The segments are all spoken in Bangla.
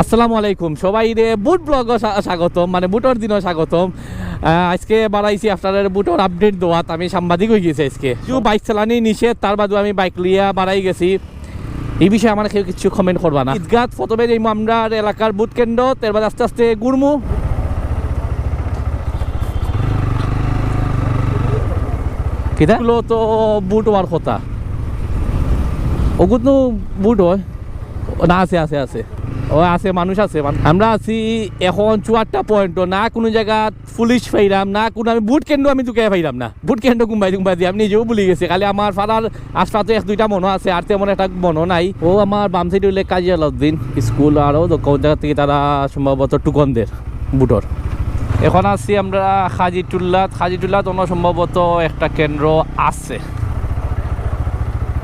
আসসালামু আলাইকুম। সবাই রে বুট ব্লগ স্বাগতম মানে বুটর দিনও স্বাগতম। আজকে বাড়াইছি আপনাদের বুটর আপডেট দেওয়াত আমি সাংবাদিক হয়ে গেছি আজকে। কিছু বাইক চালানি নিষেধ তার বাদে আমি বাইক লিয়া বাড়াই গেছি। এই বিষয়ে আমার কেউ কিছু কমেন্ট করবা না। ঈদগাত প্রথমে এই আমরা এলাকার বুট কেন্দ্র তার বাদে আস্তে আস্তে গুরমু কিতা? এগুলো তো বুট হওয়ার কথা। ওগুলো বুট হয়। না আছে আছে আছে। ও, আছে, মানুষ আছে আমরা আছি এখন চুয়াত্তর পয়েন্ট না কোনো জায়গা পুলিশ ফাইরাম, না কোনো আমি বুট কেন্দ্র আমি দুকে ফাইরাম না। বুট কেন্দ্র কুম্বাই কুম্বাই দিয়ে আমি নিজেও ভুলে গেছি। খালি আমার ফাদার আশপাশে এক দুইটা মনো আছে, আর তেমন একটা মনো নাই। ও আমার বাম সাইডে হইলে কাজী আলাউদ্দিন স্কুল আরও কোন জায়গা থেকে তারা সম্ভবত টুকনদের বুটর। এখন আছি আমরা খাজিটুল্লাত খাজিটুল্লাত অন্য সম্ভবত একটা কেন্দ্র আছে।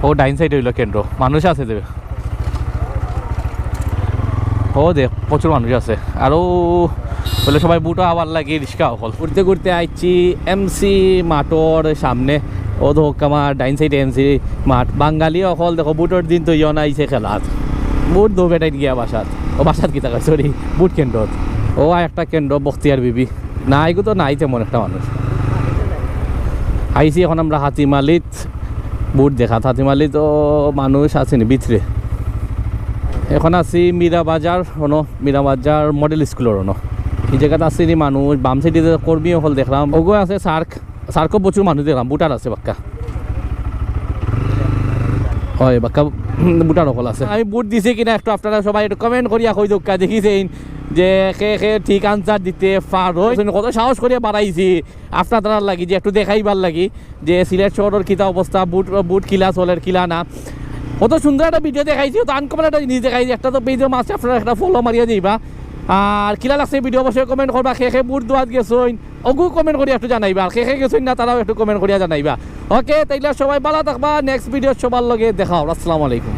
ও ডাইন সাইডে হইল কেন্দ্র। মানুষ আছে দেবে ও দেখ প্রচুর মানুষ আছে। আরও বলে সবাই বুটো আবার লাগে রিক্সা অকল ঘুরতে ঘুরতে আইছি এমসি মাঠর সামনে। ও ধোক আমার ডাইন সাইড এমসি মাঠ। বাঙালি অকল দেখো, বুটোর দিন তো ইয়ন আইছে খেলাত। বুট দো বেটাই গিয়া বাসাত। ও বাসাত কি থাকা সরি বুট কেন্দ্রত। ও একটা কেন্দ্র, বখতিয়ার বিবি। না এগুলো তো, নাই তেমন একটা মানুষ। আইছি এখন আমরা হাতিমালিত। বুট দেখা, হাতিমালিত মানুষ আছেনি ভিতরে এখন আছি মীরা বাজার হনো মীরা বাজার মডেল স্কুলের হনো এই জায়গাতে আছে মানুষ, বাম সাইডে কর্মী হল দেখলাম। ওগো আছে সার্ক, সার্কও প্রচুর মানুষ দেখলাম, বুটার আছে বাক্কা হয় বাক্কা বুটার হল আছে। আমি বুট দিছি কিনা একটু আপনারা সবাই একটু কমেন্ট করিয়া কই দোকা দেখিছেন যে সে সে ঠিক আনসার দিতে পার। কত সাহস করিয়া বাড়াইছি। আপনার লাগি যে একটু দেখাইবার লাগি যে সিলেট শহরের কিতা অবস্থা, বুট বুট কিলা চলের কিলা না। কত সুন্দর একটা ভিডিও দেখাইছি তো আনকমন একটা জিনিস দেখাইছি। একটা তো পেজের মাছ আপনারা একটা ফলো মারিয়া দিবা। আর কিলা লাগছে ভিডিও অবশ্যই কমেন্ট করবা। শেষে খে বুট দোয়াত গেছইন, অগু কমেন্ট করিয়া একটু জানাইবা। আর খে গেছইন না, তারাও একটু কমেন্ট করিয়া জানাইবা। ওকে তাইলে সবাই ভালো থাকবা। নেক্সট ভিডিও সবার লগে দেখাও আসসালামু আলাইকুম।